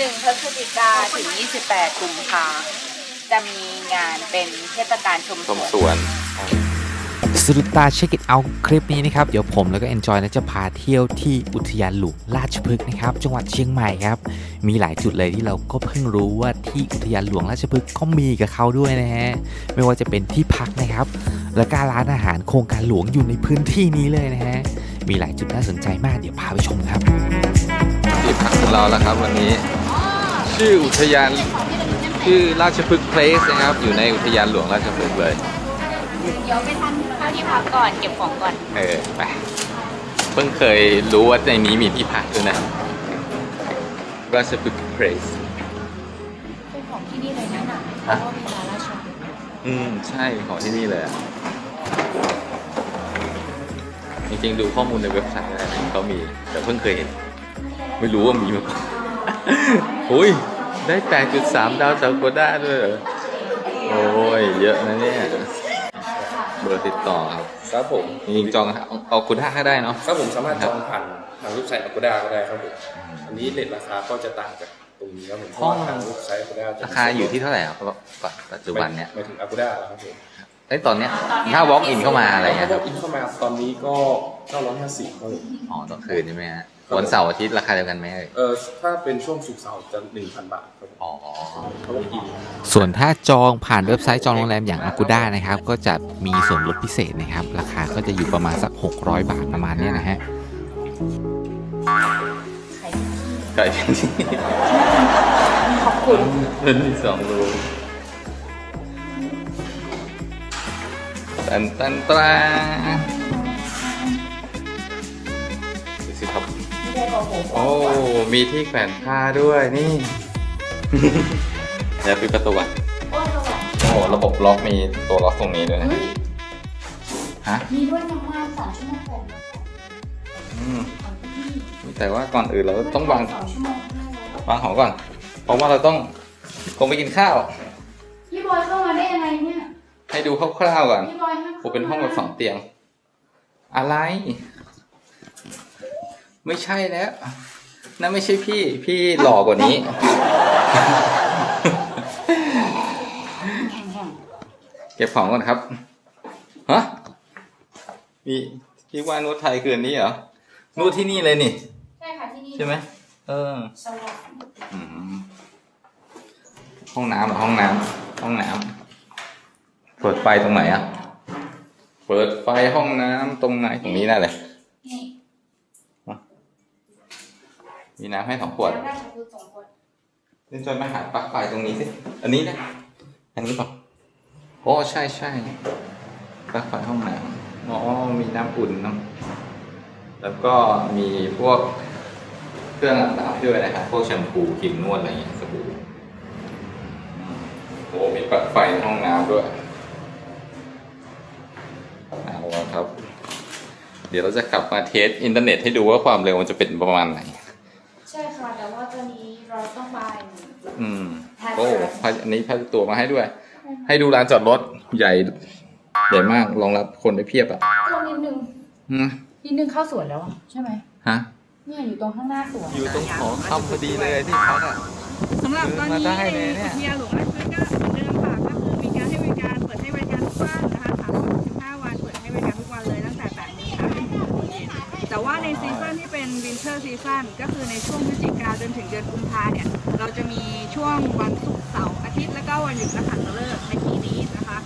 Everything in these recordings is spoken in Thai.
หนึ่งพฤศจิกาถึง 28 กุมภาจะมีงานเป็นเทศกาลชมชมสสวนวน สรุปตาเช็คอิ t เอาคลิปนี้นะครับ เดี๋ยวผมแล้วก็ Enjoy นะจะพาเที่ยวที่อุทยานหลวงราชพฤกษ์นะครับ จังหวัดเชียงใหม่ครับ มีหลายจุดเลยที่เราก็เพิ่งรู้ว่าที่อุทยานหลวงราชพฤกษ์ก็มีกับเขาด้วยนะฮะ ไม่ว่าจะเป็นที่พักนะครับ และการร้านอาหารโครงการหลวงอยู่ในพื้นที่นี้เลยนะฮะ มีหลายจุดน่าสนใจมากเดี๋ยวพาไปชมครับ ที่พักของเราแล้วครับวันนี้ ชื่ออุทยานชื่อราชพฤกษ์เพลสนะครับ อยู่ในอุทยานหลวงราชพฤกษ์เลย เดี๋ยวไปทานข้าวที่พักก่อนเก็บของก่อน เออไปเพิ่งเคยรู้ว่าในนี้มีที่พักด้วยนะราชพฤกษ์เพลสเป็นของที่นี่เลยนะน่ะเพฮะราะว่ามีร้านราชพฤกษ์อืมใช่ของที่นี่เลยอะจริงๆดูข้อมูลในเว็บไซต์อะไรนะเขามี แต่เพิ่งเคยเห็น ไม่รู้ว่ามีมาก่อนอุ้ย ได้ 8.3 ดาวจากโกด้าด้วยเหรอ โอ้ย เยอะนะเนี่ย เบอร์ติดต่อครับครับผมจริงๆจองเอาเอาคุณด้าก็ได้เนาะ ครับผมสามารถจองผ่านทางเว็บไซต์ Agoda ก็ได้ครับผมอันนี้เรทราคาก็จะต่างจากตรงนี้ครับผมเพราะว่าทางเว็บไซต์ Agoda จะราคาอยู่ที่เท่าไหร่ครับปัจจุบันเนี่ยหมายถึง Agoda แล้วครับผมไอ้ยตอนเนี้ยถ้า walk in เข้ามาอะไรเงี้ยคถ้ารับอินเข้ามาตอนนี้ก็950ครับผมอ๋อตอนคืนใช่ไหมฮะ วันเสาร์อาทิตย์ราคาเดียวกันไหมเอ่ยเออถ้าเป็นช่วงศุกร์เสาร์จะ1,000บาทครับผมอ๋อ เขาบอกอิน ส่วนถ้าจองผ่านเว็บไซต์จองโรงแรมอย่าง Agoda นะครับ ก็จะมีส่วนลดพิเศษนะครับ ราคาก็จะอยู่ประมาณสัก 600 บาทประมาณเนี้ยนะฮะ ไก่เป็นที่ขอบคุณ เป็นที่สองรูตันตันตราดูสิครับ โอ้ มีที่แขวนผ้าด้วยนี่ เดี๋ยวปิดประตูอะโอ้ระบบล็อกมีตัวล็อกตรงนี้ด้วยนะฮะ มีด้วยน้ำมันสองชั่วโมงแปดอืมแต่ว่าก่อนอื่นเราต้องวางสองชั่วโมงห้าร้อยวางของก่อน เพราะว่าเราต้องลงไปกินข้าว พี่บอยเข้ามาได้ยังไงเนี่ยให้ดูคร่าวๆก่อนพี่บอยให้โอ้เป็นห้องแบบสองเตียง อะไร ไม่ใช่แล้วนั่นไม่ใช่พี่ พี่หล่อกว่านี้ เก็บของก่อนครับฮะมีพี่ว่านวดไทยคืนนี้เหรอนวดที่นี่เลยนี่ ใช่ค่ะที่นี่ใช่ไหมเออสวรรค์อืมห้องน้ำเหรอห้องน้ำห้องน้ำเปิดไฟตรงไหนอะ เปิดไฟห้องน้ำตรงไหนตรงนี้น่าเลย นี่มีน้ำให้สองขวดแล้วราชพฤกษ์สองคนเล่นจอยมาหาปลั๊กไฟตรงนี้สิ อันนี้นะ อันนี้เปล่าโอ้ใช่ใช่ปลั๊กไฟห้องน้ำอ๋อมีน้ำอุ่นน้ำแล้วก็มีพวกเครื่องอาบน้ำด้วยนะครับพวกแชมพูครีมนวดอะไรอย่างเงี้ยสบู่อืมโอ้มีปลั๊กไฟในห้องน้ำด้วยเอาละครับ เดี๋ยวเราจะกลับมาเทสอินเทอร์เน็ตให้ดูว่าความเร็วมันจะเป็นประมาณไหน ใช่ค่ะ แต่ว่าตอนนี้ เราต้องไปอืมโอ้พาอันนี้พาตัวมาให้ด้วย ให้ดูลานจอดรถใหญ่ใหญ่มากรองรับคนได้เพียบอะตรงนิดนึงอืมนิดนึงเข้าสวนแล้วอะใช่ไหมฮะเนี่ยอยู่ตรงข้างหน้าสวนอยู่ตรงหอคำพอดีเลยที่พักอะสำหรับตอนมานี้ได้ในเลยเนี่ยอุทยานหลวงราชพฤก วินเทอร์ซีซั่นก็คือในช่วงพฤศจิกาจนถึงเดือนกุมภาเนี่ย เราจะมีช่วงวันศุกร์เสาร์อาทิตย์ และก็วันหยุดนักขัตฤกษ์ในปีนี้นะคะ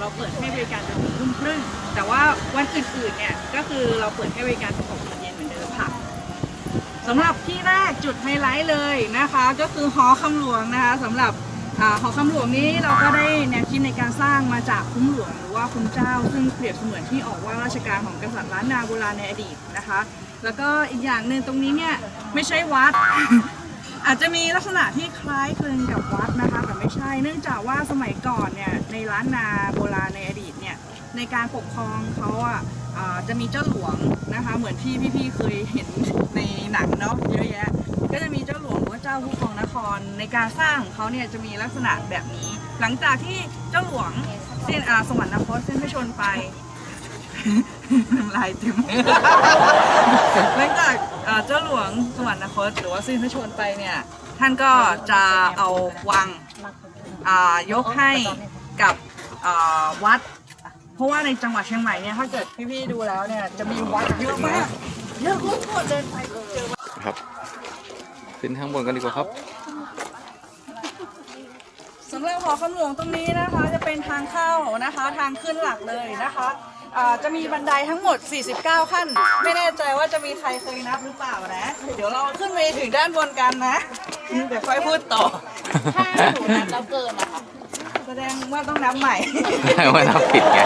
เราเปิดให้บริการจนถึงทุ่มครึ่ง แต่ว่าวันอื่นๆเนี่ยก็คือเราเปิดให้บริการถึง6โมงเย็นเหมือนเดิมค่ะสำหรับที่แรกจุดไฮไลท์เลยนะคะ ก็คือหอคำหลวงนะคะสำหรับอหอคำหลวงนี้เราก็ได้แนวคิดในการสร้างมาจากคุ้มหลวง หรือว่าคุ้มเจ้า ซึ่งเปรียบเสมือนที่ออกว่าราชการของกษัตริย์ล้านนาโบราณในอดีตนะคะ แล้วก็อีกอย่างหนึ่งตรงนี้เนี่ยไม่ใช่วัด อาจจะมีลักษณะที่คล้ายคลึงกับวัดนะคะแต่ไม่ใช่ เนื่องจากว่าสมัยก่อนเนี่ยในล้านนาโบราณในอดีตเนี่ยในการปกครองเขาอะจะมีเจ้าหลวงนะคะเหมือนที่พี่ๆเคยเห็นในหนังเนาะเยอะแยะ ก็จะมีเจ้าหลวงหรือว่าเจ้าผู้ครองนครในการสร้างของเขาเนี่ยจะมีลักษณะแบบนี้ หลังจากที่เจ้าหลวงเส้นอาสวรรคตเส้นพระชนไป น้ำลายเต็มหลังจากเอ่อเจ้าหลวงสวรรคตหรือว่าสิ้นพระชนม์ไปเนี่ย ท่านก็จะเอาวังอ่ายกให้กับอ่าวัด เพราะว่าในจังหวัดเชียงใหม่เนี่ยถ้าเกิดพี่ๆดูแล้วเนี่ยจะมีวัดเยอะมากเยอะโคตรๆเดินไปเจอวัด ครับ ขึ้นข้างบนกันดีกว่าครับ สำหรับหอคำหลวงตรงนี้นะคะ จะเป็นทางเข้านะคะ ทางขึ้นหลักเลยนะคะ อ่าจะมีบันไดทั้งหมด 49 ขั้น ไม่แน่ใจว่าจะมีใครเคยนับหรือเปล่านะ เดี๋ยวเราขึ้นไปถึงด้านบนกันนะเดี๋ยวค่อยพูดต่อ ถ้าหนูนับแล้วเกินนะคะแสดงว่าต้องนับใหม่ ว่าเราผิดไง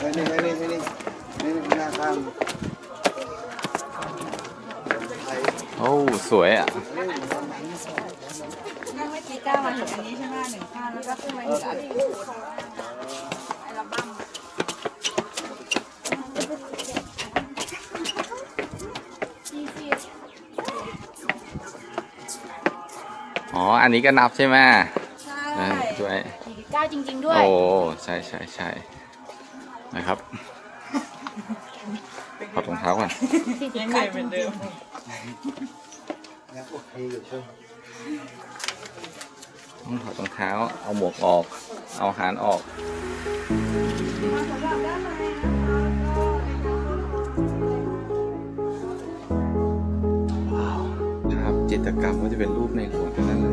ไม่นี่ไม่นี่ไม่นี่ไม่นี่หน้าข้างโอ้สวยอะ นั่งไม่กี่ก้าวมาถึงอันนี้ใช่ไหมหนึ่งขั้นแล้วก็ขึ้นมาถึงอันนี้ไอ้ระบัม อ๋ออันนี้ก็นับใช่ไหมใช่เออด้วยสี่สิบเก้าจริง ๆ ด้วย โอ้ใช่ใช่ใช่นะครับถอดรองเท้าก่อนสี่สิบยังไงเก้าเป็นเดิมยังโอเคอยู่ใช่ไหมต้องถอดรองเท้า เอาหมวกออก เอาหารออกสำหรับด้านในนะคะก็ภาพจิตรกรรมก็จะเป็นรูปในหลวงทั้งนั้น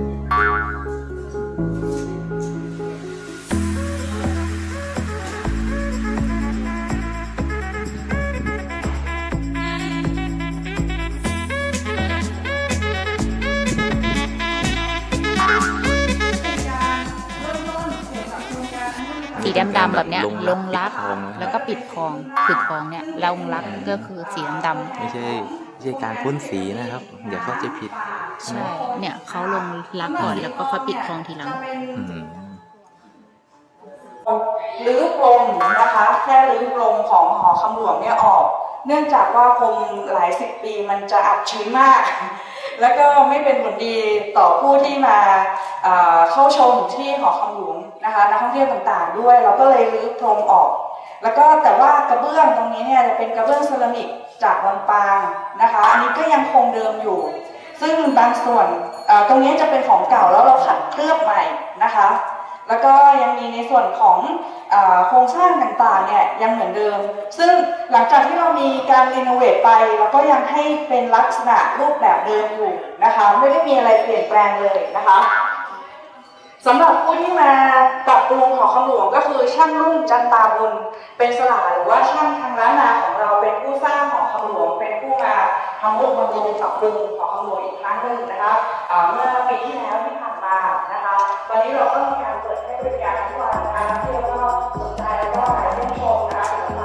ดำๆแบบเนี้ยลงลรักงรักปิดทองนะแล้วก็ปิดทองปิดทองเนี่ยลงรักก็คือสีดำไม่ใช่ไม่ใช่การพ่นสีนะครับอย่าเข้าใจผิดๆใช่เนี่ยเขาลงรักก่อนแล้วก็ค่อยปิดทองทีหลังอืมรื้อพรมนะคะแค่รื้อพรมของหอคำหลวงเนี่ยออก เนื่องจากว่าพรมหลายสิบปีมันจะอับชื้นมาก แล้วก็ไม่เป็นผลดีต่อผู้ที่มาเอ่อเข้าชมที่หอคำหลวง นะคะนักท่องเที่ยวต่างๆด้วย เราก็เลยรื้อพรมออก แล้วก็แต่ว่ากระเบื้องตรงนี้เนี่ยจะเป็นกระเบื้องเซรามิกจากลำปางนะคะ อันนี้ก็ยังคงเดิมอยู่ ซึ่งบางส่วนตรงนี้จะเป็นของเก่าแล้วเราขัดเคลือบใหม่นะคะ แล้วก็ยังมีในส่วนของโครงสร้างต่างๆเนี่ยยังเหมือนเดิม ซึ่งหลังจากที่เรามีการรีโนเวทไปเราก็ยังให้เป็นลักษณะรูปแบบเดิมอยู่นะคะ ไม่ได้มีอะไรเปลี่ยนแปลงเลยนะคะ สำหรับผู้ที่มาปรับปรุงหอคำหลวงก็คือช่างรุ่งจันตาบุญเป็นสลาหรือว่าช่างทางล้านนาของเราเป็นผู้สร้างหอคำหลวง เป็นผู้มาทำรูปบำรุงปรับปรุงหอคำหลวงอีกครั้งหนึ่งนะคะเมื่อปีที่แล้วที่ผ่านมานะคะ ตอนนี้เราก็มีการเปิดให้บริการทุกวันนะคะนักเที่ยวก็สนใจแล้วก็มาเยี่ยมชมนะคะ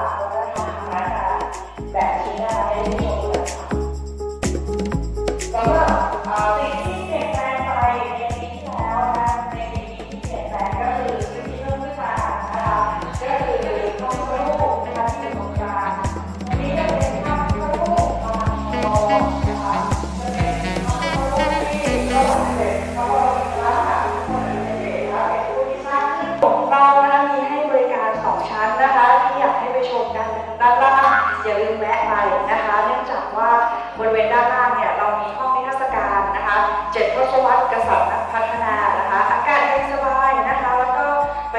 พัฒนานะคะ อากาศเย็นสบายนะคะ แล้วก็ไป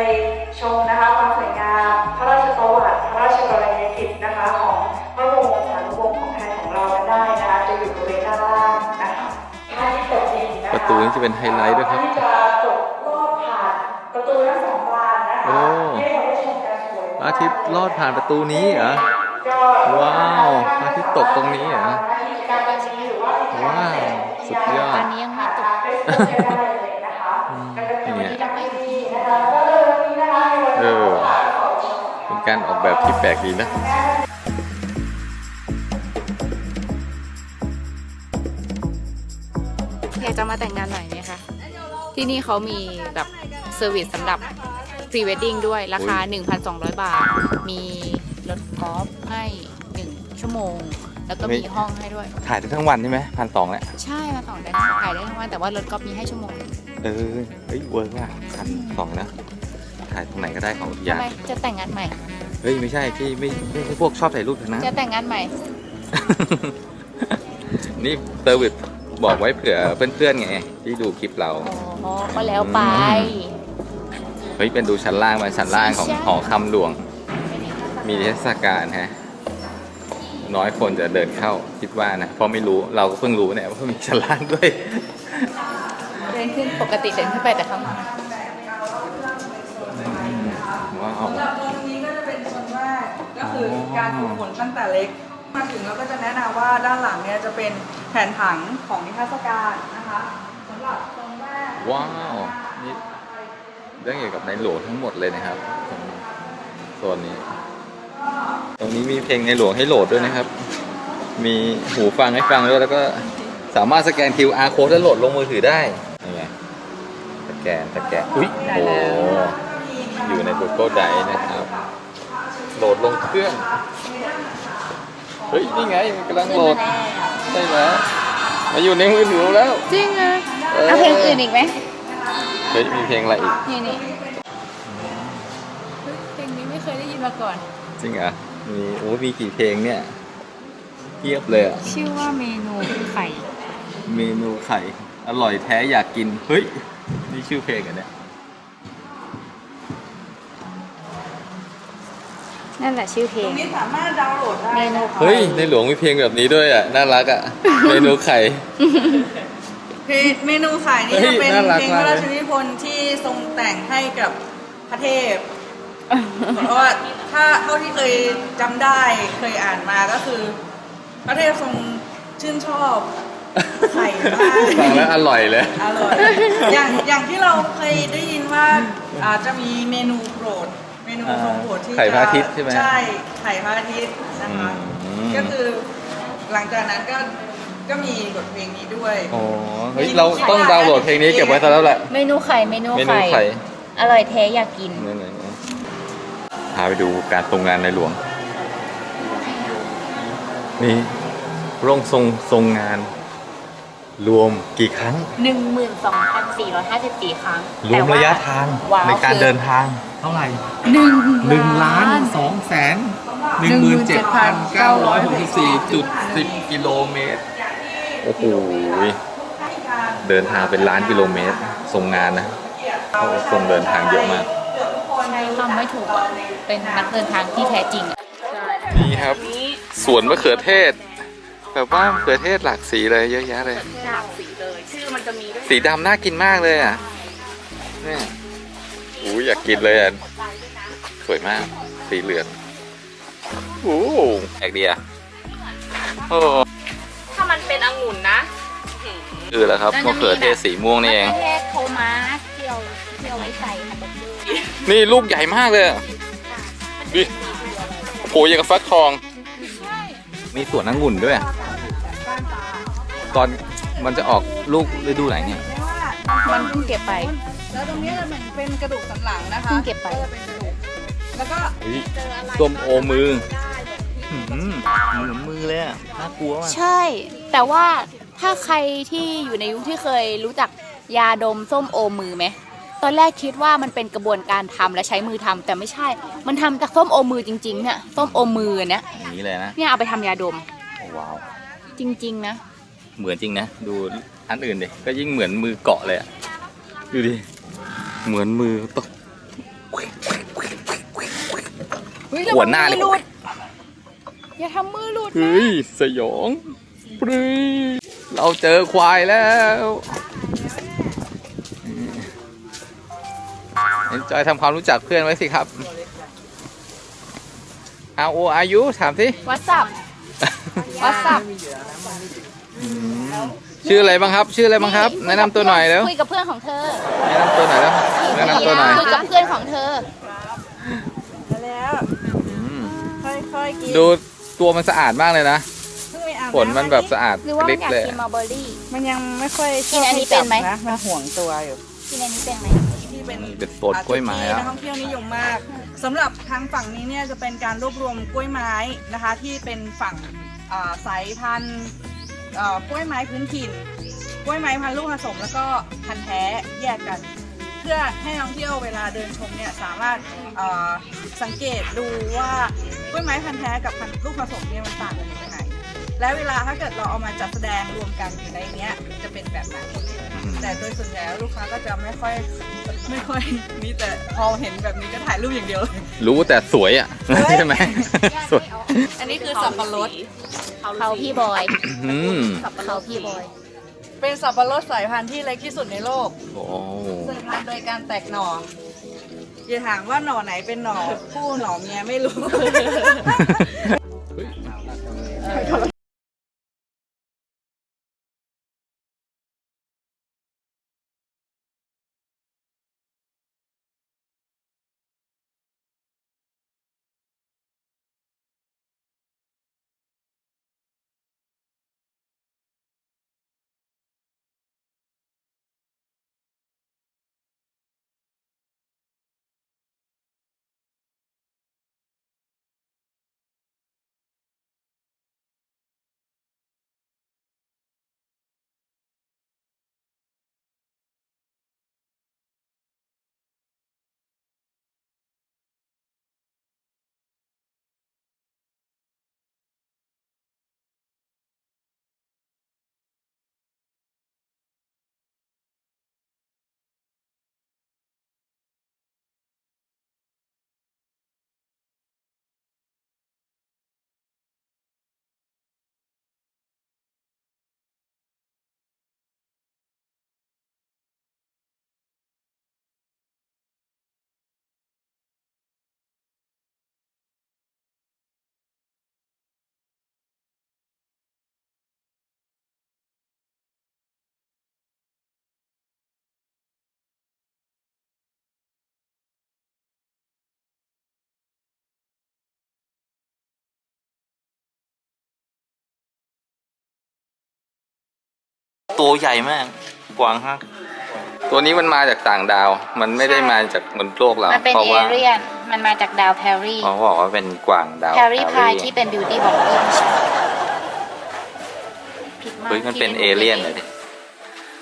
ชมนะคะความสวยงาม พระราชประวัติ พระราชกรณียกิจนะคะ ของพระบรมสารีวงศ์ของไทยของเรากันได้นะคะ จะอยู่บริเวณด้านล่างนะคะท่าที่ตกดินนะคะประตูนี้จะเป็นไฮไลท์ด้วยครับที่จะตกลอดผ่านประตูทั้งสองบานนะคะโอ้ให้เราได้ชมกันสวยพระอาทิตย์ลอดผ่านประตูนี้เหรอก็ว้าวพระอาทิตย์ตกตรงนี้เหรอ ตกเฟซบุ๊กได้เลยนะคะอืมแล้วก็เป็นวันเนี่ยที่ทำให้ดีนะคะก็เลยวันนี้นะคะในวันเอนี้อเป็นการออกแบบที่แปลกดีนะอยากจะมาแต่งงานหน่อยไหมคะ ที่นี่เขามีแบบเซอร์วิสสำหรับพรีเวดดิ้งด้วยราคา 1,200 บาท มีรถกอล์ฟให้ 1 ชั่วโมง แล้วก็มีเฮ้ยห้องให้ด้วยถ่ายได้ทั้งวันใช่ไหมพันสองแหละใช่มาต่อได้ถ่ายได้ทั้งวันแต่ว่ารถกอล์ฟมีให้ชั่วโมงเออเฮ้ยเวิร์กว่ะพันสองนะถ่ายตรงไหนก็ได้ของอุททำยานไมจะแต่งงานใหม่ เฮ้ยไม่ใช่พี่ไม่ไม่ใช่พวกชอบถ่ายรูปเท่านั้นจะแต่งงานใหม่ นี่เซอร์วิสบอกไว้เผื่อเพื่อนๆไงที่ดูคลิปเรา อ๋อก็แล้วไป เฮ้ยเป็นดูชั้นล่างมาชั้นล่างของใช่หอคำหลวง มีเทศกาลฮะ น้อยคนจะเดินเข้าคิดว่านะเพราะไม่รู้เราก็เพิ่งรู้เนี่ยว่ามีชั้นล่างด้วย เดินขึ้นปกติเดินขึ้นไปแต่ข้างบนว้าวสำหรับตรงนี้ก็จะเป็นโซนแรกก็คือการฝึกฝนตั้งแต่เล็ก มาถึงเราก็จะแนะนำว่าด้านหลังเนี่ยจะเป็นแผนผังของนิทรรศการนะคะสำหรับโซนแรกว้าวนี่เรื่องเกี่ยวกับในหลวงทั้งหมดเลยนะครับตรงโซนนี้ต รงนี้มีเพลงในหลวงให้โหลดด้วยนะครับ มีหูฟังให้ฟังด้วยแล้วก็สามารถสแกน QR code แล้วโหลดลงมือถือได้นี่ไงสแกนสแกนอุ้ยโอ้อยู่ใน Google Drive นะครับ โหลดลงเครื่อง เฮ้ย นี่ไงมันกำลังโหลดใช่แล้วมาอยู่ในมือถือแล้ว จริงอะเอาเพลงอื่นอีกไหมเฮ้ยมีเพลงอะไรอีก นี่นี่เฮ้ยเพลงนี้ไม่เคยได้ยินมาก่อน จริงเหรอ มีโอ้มีกี่เพลงเนี่ยเทียบเลยอะชื่อว่าเมนูไข่ เมนูไข่ อร่อยแท้อยากกิน เฮ้ย นี่ชื่อเพลงเหรอันเนี่ย นั่นแหละชื่อเพลตรงง นี้สามารถดาวน์โหลดได้นะคะเฮ้ย ในหลวงมีเพลงแบบนี้ด้วยอะ น่ารักอะ เมนูไข่ เพลงเมนูขายนี่เฮ้จะยเป็นน่ารักเพลงพมากระเลยราชนิพนธ์ที่ทรงแต่งให้กับพระเทพ เพราะว่าถ้าเท่าที่เคยจำได้เคยอ่านมาก็คือ พระเทพทรงชื่นชอบไข่มาก ฟังแล้วอร่อยเลย อร่อย อย่างอย่างที่เราเคยได้ยินว่าอาจจะมีเมนูโปรด เมนูทรงโปรดที่ไข่พระอาทิตย์ใช่ไหมใช่ ไข่พระอาทิตย์นะคะอืม ก็คือหลังจากนั้นก็ก็มีบทเพลงนี้ด้วยอ๋อเฮ้ยเราต้องดาวน์โหลดเพลงนี้เก็บไว้ซะแล้วแหละ เมนูไข่เมนูเมนูไข่ไข่ อร่อยแท้อยากกินนี่ไหนพาไปดูการทรงงานในหลวง นี่ร่วงทรงทรงงาน รวมกี่ครั้ง 12,454 ครั้งรวมระยะทางว้าวในการคือเดินทางเท่าไหร่หนึ่งหนึ่งล้านสองแสนหนึ่งหมื่นเจ็ดพันเก้าร้อยหกสิบสี่จุดสิบกิโลเมตร โอ้โหเดินทางเป็นล้านกิโลเมตรทรงงานนะเขาทรงเดินทางเยอะมากใช้คำไม่ถูกอะเป็นนักเดินทางที่แท้จริงอะนี่ครับ สวนมะเขือเทศ แบบว่ามะเขือเทศหลากสีเลยเยอะแยะเลย หลากสีเลย ชื่อมันจะมีด้วยสีดำน่ากินมากเลยอะเนี่ยอู้ยอยากกินเลยอะสวยมาก สีเหลืองโอ้แอกเดียโอ้ถ้ามันเป็นองุ่นนะ คือแล้วครับมะเขือเทศสีม่วงนี่เอง มะเขือเทศโทมัสที่เอา ที่เอาไว้ใส่แฮมเบอร์เกอร์นี่ลูกใหญ่มากเลยอะดิโหอย่างกับฟักทอง มีสวนองุ่นด้วยอะตอนมันจะออกลูกฤดูไหนเนี่ย มันเพิ่งเก็บไป แล้วตรงนี้จะเหมือนเป็นกระดูกสันหลังนะคะเพิ่งเก็บไปจะเป็นกระดูกแล้วก็เฮ้ยส้มโอมือหืมเหมือนมือเลยอะน่ากลัวว่ะใช่ แต่ว่าถ้าใครที่อยู่ในยุคที่เคยรู้จักยาดมส้มโอมือไหม ตอนแรกคิดว่ามันเป็นกระบวนการทำและใช้มือทำแต่ไม่ใช่ มันทำจากส้มโอมือจริงๆเนี่ยส้มโอมือเนี่ยอย่างนี้เลยนะเนี่ยเอาไปทำยาดมว้าวจริง ๆ นะ เหมือนจริงนะ ดูอันอื่นดิก็ยิ่งเหมือนมือเกาะเลยอะดูดิเหมือนมือตกเฮ้ยหัวหน้าเลยระวังมือหลุดอย่าทำมือหลุดนะเฮ้ยสยองปรีเราเจอควายแล้ว เอ็นจอยทำความรู้จักเพื่อนไว้สิครับ เอาโออายุถามสิวัสับวัสับชื่ออะไรบ้างครับ ชื่ออะไรบ้างครับ แนะนำตัวหน่อยแล้วคุยกับเพื่อนของเธอ แนะนำตัวหน่อยแล้วแนะนำตัวหน่อยคุยกับเพื่อนของเธอแล้วอืมค่อยๆกินดูตัวมันสะอาดมากเลยนะเพิ่งไปอาบขนมันแบบสะอาดหรือว่ามัลินดอยากเลยกินมัลเบอร์รี่มันยังไม่ค่อยชกินอบอันนี้ให้จับเป็นไหมนะมันห่วงตัวอยู่กินอันนี้เป็นไหม ที่เป็นเป็นโซนกล้วยไม้ที่แล้วนักท่องเที่ยวนิยมมากสำหรับทางฝั่งนี้เนี่ยจะเป็นการรวบรวมกล้วยไม้นะคะ ที่เป็นฝั่งอ่าสายพันธุ์เอ่อกล้วยไม้พื้นถิ่น กล้วยไม้พันธุ์ลูกผสมแล้วก็พันธุ์แท้แยกกัน เพื่อให้นักท่องเที่ยวเวลาเดินชมเนี่ยสามารถเอ่อสังเกตดูว่ากล้วยไม้พันธุ์แท้กับพันธุ์ลูกผสมเนี่ยมันต่างกันยังไง และเวลาถ้าเกิดเราเอามาจัดแสดงรวมกันอยู่ในเนี้ยจะเป็นแบบไหนแต่โดยส่วนใหญ่แล้วลูกค้าก็จะไม่ค่อยไม่ค่อยมีแต่พอเห็นแบบนี้ก็ถ่ายรูปอย่างเดียวเลยรู้แต่สวยอะเฮ้ยใช่ไหมสวยอันนี้คือสับปะรดเขาพี่บอยอืมเขาพี่บอยเป็นสับปะรดสายพันธุ์ที่เล็กที่สุดในโลกโอ้สืบพันธุ์โดยการแตกหน่ออย่าถามว่าหน่อไหนเป็นหน่อผู้หน่อเมียไม่รู้ ตัวใหญ่มาก กวางฮะตัวนี้มันมาจากต่างดาว มันไม่ได้มาจากบนโลกเรามันเป็นเพราะเอว่าเรียน มันมาจากดาวแพรรี่ เขาบอกว่าเป็นกวางดาวแพรรี่พายที่เป็นบิวตี้บล็อกเกอร์ผิดมากเฮ้ยมันเป็นเอเลี่ยนเลยดิ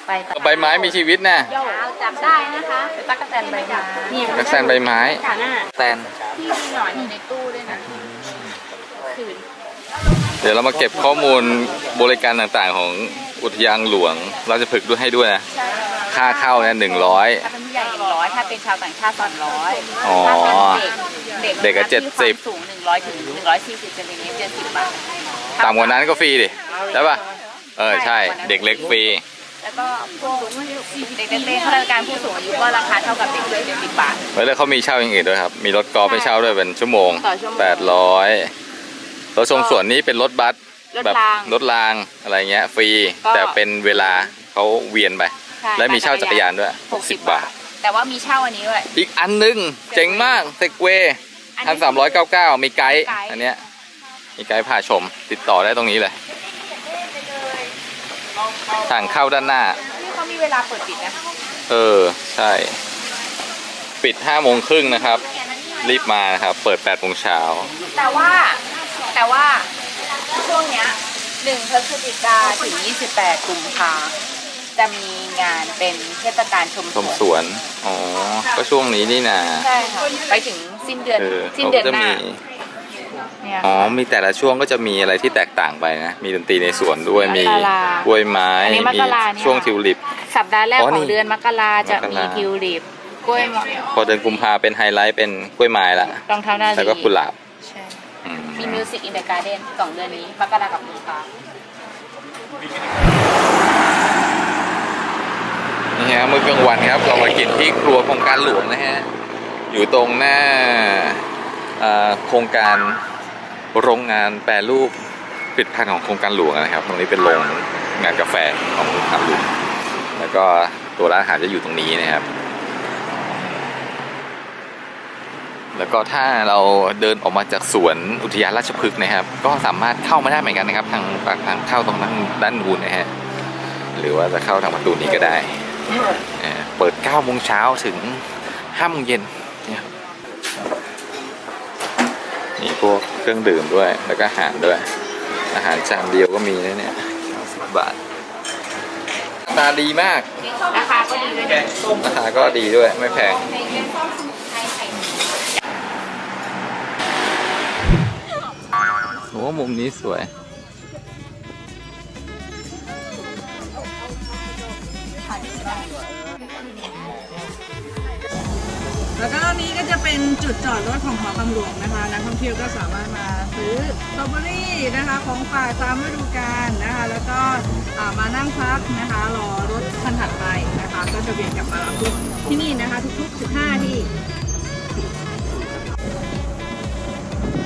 ไปต่อใบไม้มีชีวิตนะจับได้นะคะเป็นตั๊กแตนใบไม้เนี่ยกระแซนใบไม้ขาหน้าแตนที่มีหนอนอยู่ในตู้ด้วยนะคืน เดี๋ยวเรามาเก็บข้อมูลบริการต่างๆของ อุทยานหลวงเราจะผึกด้วยให้ด้วยนะค่าเข้าเนี่ยหนึ่งร้อย ถ้าเป็นผู้ใหญ่หนึ่งร้อยถ้าเป็นชาวต่างชาติสองร้อยอ๋อถ้าเป็นเด็กเด็กก็นะคะที่ความ70สูงหนึ่งร้อยถึงหนึ่งร้อยสี่สิบเซนติเมตรเจ็ดสิบบาท ต่ำกว่านั้นก็ฟรีดิใช่ป่ะเออใช่เด็กเล็กฟรีแล้วก็พวกเด็กเล็กๆข้าราชการผู้สูงอายุก็ราคาเท่ากับเด็กเลยเจ็ดสิบบาท ไว้เลยเขามีเช่าอย่างอื่นด้วยครับ มีรถกอล์ฟให้เช่าด้วยเป็นชั่วโมงต่อชั่วโมง แปดร้อยรถชมสวนนี้เป็นรถบัสรถ แบบรางรถรางอะไรเงี้ยฟรีก็ แต่เป็นเวลาเขาเวียนไป ใช่และมีเช่าจักรยานด้วยหกสิบ60 บาบาททแต่ว่ามีเช่าอันนี้ด้วย อีกอันหนึง เจ๋งมากเซกเวอันนี้พันสามร้อยเก้าเก้ามีไกด์ไกด์ อันเนี้ยมีไกด์พาชมติดต่อได้ตรงนี้เลย ทางเข้าด้านหน้า นี่เขามีเวลาเปิดปิดนะเออ ใช่ ปิดห้าโมงครึ่งนะครับ รีบมานะครับ เปิดแปดโมงเช้าแต่ว่าแต่ว่า ช่วงเนี้ยหนึ่งพฤศจิกาถึง 28 กุมภาจะมีงานเป็นเทศกาลชมชมสวน อ๋อ ก็ช่วงนี้นี่นาใช่ค่ะไปถึงสิ้นเดือน เออสิ้นเขาเดือนก็จะหน้ามี เนี่ยอ๋อมีแต่ละช่วงก็จะมีอะไรที่แตกต่างไปนะ มีดนตรีในสวนด้วย มีมกรากล้วยไม้ อันนี้มมีกราเนี่ย ช่วงทิวลิป สัปดาห์แรกอ๋อขนี่องเดือนมกราจะมกมีราทิวลิปกล้วยหมอนพอเดือนกุมภาเป็นไฮไลท์เป็นกล้วยไม้ละ รองเท้าหน้าแล้วก็กุหลาบใช่อื มีมิวสิกอินเดอะการ์เดนสองเดือนนี้มกรากับกุมภานี่ฮะมื้อกลางวันครับเรามากินที่ครัวโครงการหลวงนะฮะ อยู่ตรงหน้าโครงการโรงงานแปรรูปผลิตภัณฑ์ของโครงการหลวงนะครับ ตรงนี้เป็นโรงงานกาแฟของโครงการหลวงแล้วก็ตัวร้านอาหารจะอยู่ตรงนี้นะครับ แล้วก็ถ้าเราเดินออกมาจากสวนอุทยานราชพฤกษ์นะครับ ก็สามารถเข้ามาได้เหมือนกันนะครับ ทางปากทางเข้าตรงนั้นด้านนู้นนะฮะหรือว่าจะเข้าทางประตูนี้ก็ได้ เปิด9โมงเช้าถึง5โมงเย็นนี่ยมีพวกเครื่องดื่มด้วย แล้วก็อาหารด้วย อาหารจานเดียวก็มีนะเนี่ย10บาทราดีมาก ราคาก็ดีด้วยราคาก็ดีด้วยไม่แพง อ้มุมนี้สวย แล้วก็นี้ก็จะเป็นจุดจอดรถของหอคำหลวงนะคะนักท่องเที่ยวก็สามารถมาซื้อสตรอเบอรี่นะคะของฝากตามฤดูกาลนะคะ แล้วก็มานั่งพักนะคะรอรถคันถัดไปนะคะ ก็จะเวียนกลับมาทุกที่นี่นะคะ ทุกๆ 15 ที่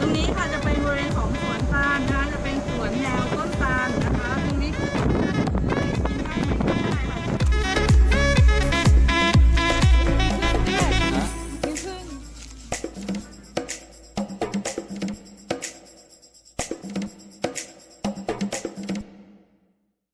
ตรงนี้ค่ะจะเป็นบริเวณของสวนานนะจะเป็นสวนแนวต้นตาลนะ